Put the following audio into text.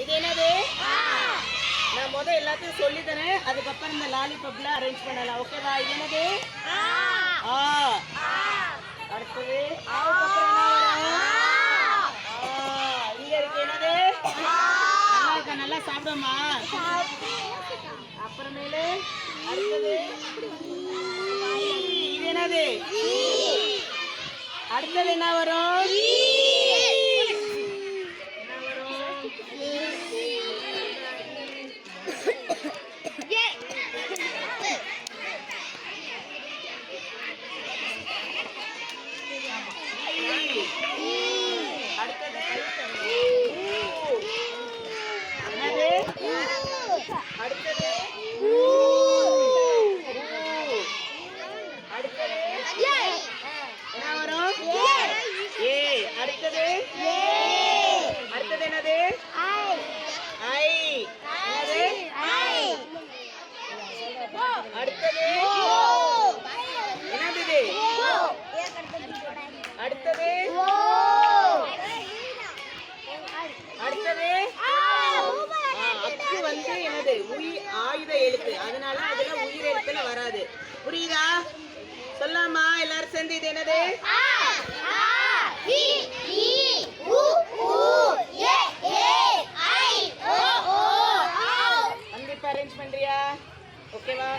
இது என்னது? நான் முத எல்லாத்தையும் சொல்லி தரேன் அதுக்கப்புறம் இந்த லாலிபப்லாம் அரேஞ்ச் பண்ணலாம். ஓகேவா இது என்னது? ஆ. அடுத்தது இங்க இருக்கு. என்னது? நல்லா இருக்கா? நல்லா சாப்பிடுமா? அப்புறமேலு அடுத்தது. இது என்னது? அடுத்தது என்ன வரும் என்ன வரும் அடுத்தது. என்னது அடுத்தது. ஏ அடுத்தது அடுத்தது என்னது ஐ என்னது அடுத்தது. என்னது அடுத்தது. அடுத்தது. ஆ, அக்கு வந்து என்னது? உயிர் ஆயுத எழுத்து. அதனால அதுல உயிர் எழுத்துல வராது. புரியுதா? சொல்லாமா? எல்லாரும் சேர்ந்து இது என்னது? ஓகேவா?